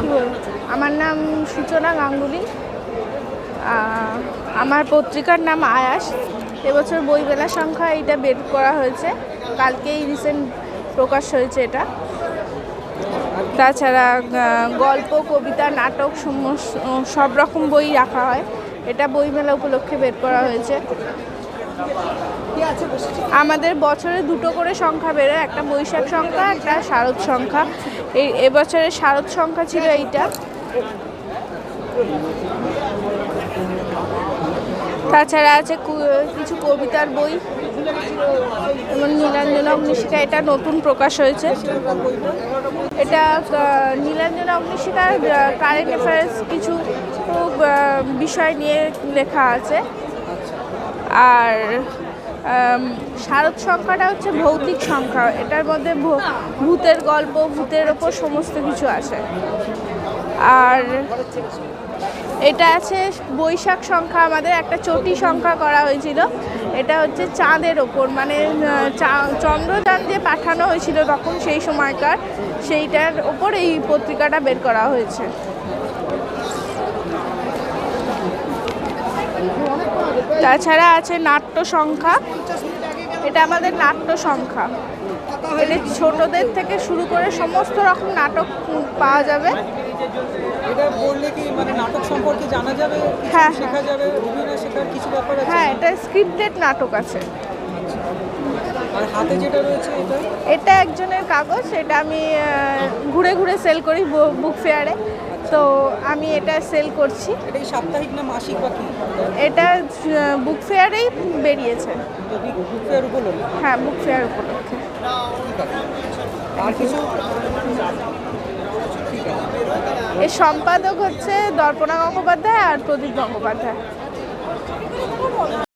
কি আমার নাম সূচনা গাঙ্গুলি। আমার পত্রিকার নাম আয়াস। এবছর বইমেলা সংখ্যা এটা বের করা হয়েছে। কালকেই রিসেন্ট প্রকাশ হয়েছে এটা। তাছাড়া গল্প, কবিতা, নাটক সব রকম বই রাখা হয়। এটা বইমেলা উপলক্ষে বের করা হয়েছে। আমাদের বছরে দুটো করে সংখ্যা বেরোয় একটা বৈশাখ সংখ্যা, একটা শারদ সংখ্যা। এই এবছরের শারদ সংখ্যা ছিল এইটা। তাছাড়া আছে কিছু কবিতার বই, যেমন নীলাঞ্জন অগ্নিশিখা, এটা নতুন প্রকাশ হয়েছে। এটা নীলাঞ্জন অগ্নিশিখার কারেন্ট অ্যাফেয়ার্স কিছু বিষয় নিয়ে লেখা আছে। আর শারদ সংখ্যাটা হচ্ছে ভৌতিক সংখ্যা। এটার মধ্যে ভূতের গল্প, ভূতের ওপর সমস্ত কিছু আছে আর এটা আছে বৈশাখ সংখ্যা, আমাদের একটা চটি সংখ্যা করা হয়েছিল। এটা হচ্ছে চাঁদের ওপর মানে চন্দ্রযান দিয়ে পাঠানো হয়েছিল তখন সেই সময়কার। সেইটার ওপর এই পত্রিকাটা বের করা হয়েছে। তাছাড়া আছে নাট্য সংখ্যা। এটা আমাদের নাট্য সংখ্যা। এটা ছোটদের থেকে শুরু করে সমস্ত রকম নাটক পাওয়া যাবে। মানে নাটক সম্পর্কে জানা যাবে? হ্যাঁ, কিছু হ্যাঁ এটা স্ক্রিপ্টেড নাটক আছে। হাতে যেটা রয়েছে এটা? এটা একজনের কাগজ এটা আমি ঘুরে ঘুরে সেল করি বুক ফেয়ারে তো আমি এটা সেল করছি। এটা সাপ্তাহিক না মাসিক বা কি? এটা বুক ফেয়ারেই বেরিয়েছে। বুক ফেয়ার উপলক্ষে? হ্যাঁ বুক ফেয়ার উপলক্ষে। আর কিছু? এর সম্পাদক হচ্ছে দর্পণা গঙ্গোপাধ্যায় আর প্রদীপ গঙ্গোপাধ্যায়।